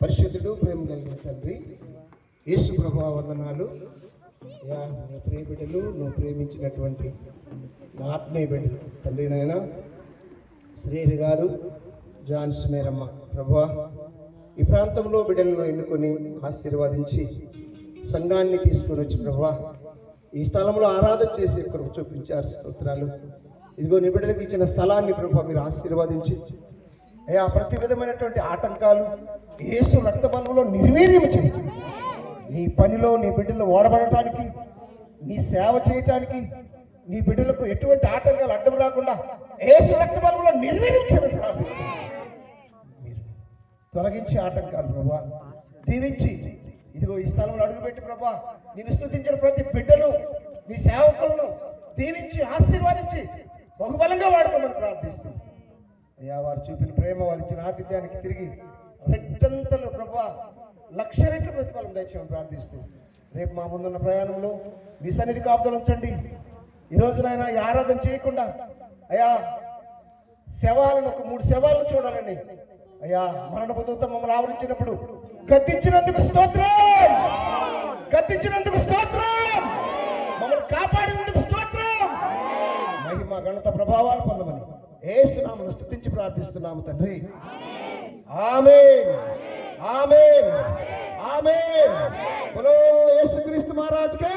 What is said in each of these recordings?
పరిశుద్ధుడు ప్రేమ కలిగిన తండ్రి యేసు ప్రభా వందనాలు. ప్రియ బిడ్డలు నువ్వు ప్రేమించినటువంటి నా ఆత్మీయ బిడ్డలు తండ్రి నాయన శ్రీహరి గారు జాన్ మేరమ్మ ప్రభా ఈ ప్రాంతంలో బిడ్డలను ఎన్నుకొని ఆశీర్వదించి సంఘాన్ని తీసుకొని వచ్చి ప్రభా ఈ స్థలంలో ఆరాధన చేసే కృప చూపించారు స్తోత్రాలు. ఇదిగో నీ ఇచ్చిన స్థలాన్ని ప్రభా మీరు ఆశీర్వదించి అయ్యా ప్రతి విధమైనటువంటి ఆటంకాలు యేసు రక్త బలంలో నిర్వీర్యం చేసి నీ పనిలో నీ బిడ్డలు ఓడబడటానికి నీ సేవ చేయటానికి నీ బిడ్డలకు ఎటువంటి ఆటంకాలు అడ్డం రాకుండా యేసు రక్త బలంలో నిర్వీర్యం మీరు తొలగించి ఆటంకాలు ప్రభా దీవించి ఇదిగో ఈ స్థలంలో అడుగుపెట్టి ప్రభా నేను స్థుతించిన ప్రతి బిడ్డను నీ సేవకులను దీవించి ఆశీర్వాదించి బహుబలంగా వాడుకోమని ప్రార్థిస్తుంది అయ్యా వారు చూపిన ప్రేమ వారు ఇచ్చిన ఆతిథ్యానికి తిరిగి రెట్టంతలు ప్రభా లక్ష రెట్లు ప్రతిఫలం దయచేయమని ప్రార్థిస్తూ రేపు మా ముందున్న ప్రయాణంలో మీ సన్నిధి కాపుదలు ఉంచండి. ఈ నాయన ఈ ఆరాధన చేయకుండా అయ్యా శవాలను ఒక మూడు శవాలను చూడాలండి. అయ్యా మరణ దూత మమ్మల్ని ఆవరించినప్పుడు గద్దించినందుకు స్తోత్రం! గద్దించినందుకు స్తోత్రం! మమ్మల్ని కాపాడినందుకు స్తోత్రం! మహిమ గణత ప్రభావాలు పొందమని ఏసునామను స్థుతించి ప్రార్థిస్తున్నాము తండ్రి. ఆమేన్. ఆమేన్. ఆమేన్. బలో యేసుక్రీస్తు మహారాజ్కే.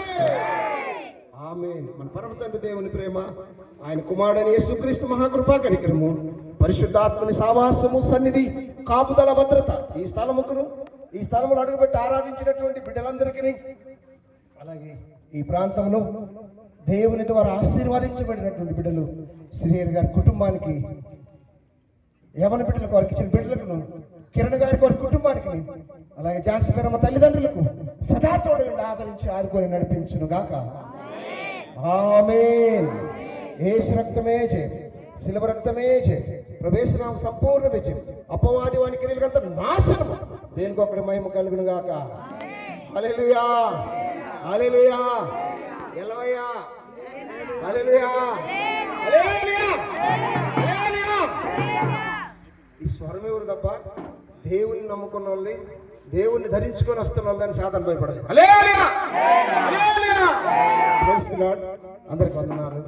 ఆమె మన పరమ తండ్రి దేవుని ప్రేమ ఆయన కుమారుడైన యేసుక్రీస్తు మహాకృపా కనికరము పరిశుద్ధాత్మని సావాసము సన్నిధి కాపుదల భద్రత ఈ స్థలముకును ఈ స్థలములు అడుగుపెట్టి ఆరాధించినటువంటి బిడ్డలందరికీ. అలాగే ఈ ప్రాంతంలో దేవుని ద్వారా ఆశీర్వాదించబడినటువంటి బిడ్డలు శ్రీహరి గారి కుటుంబానికి యవన బిడ్డలకు వారికి ఇచ్చిన బిడ్డలకు కిరణ్ గారికి వారి కుటుంబానికి అలాగే జాన్సీ గారు తల్లిదండ్రులకు సదా తోడు ఆదరించి ఆదుకొని నడిపించును గాక ఆమె ఏసు రక్తమే జయ. శిలవ రక్తమే జయ. ప్రవేశనామ సంపూర్ణ విజయం అపవాది వాని క్రియలకంత నాశనం దేనికి ఒకటి మహిమ కలుగును గాక అలెలుయా హల్లెలూయా. ఎలవయ్యా హల్లెలూయా. ఈ స్వరం ఎవరు తప్ప? దేవుణ్ణి నమ్ముకున్న వాళ్ళని దేవుణ్ణి ధరించుకొని వస్తున్న వాళ్ళని సాధన భయపడలేదు అందరికి వందనాలు.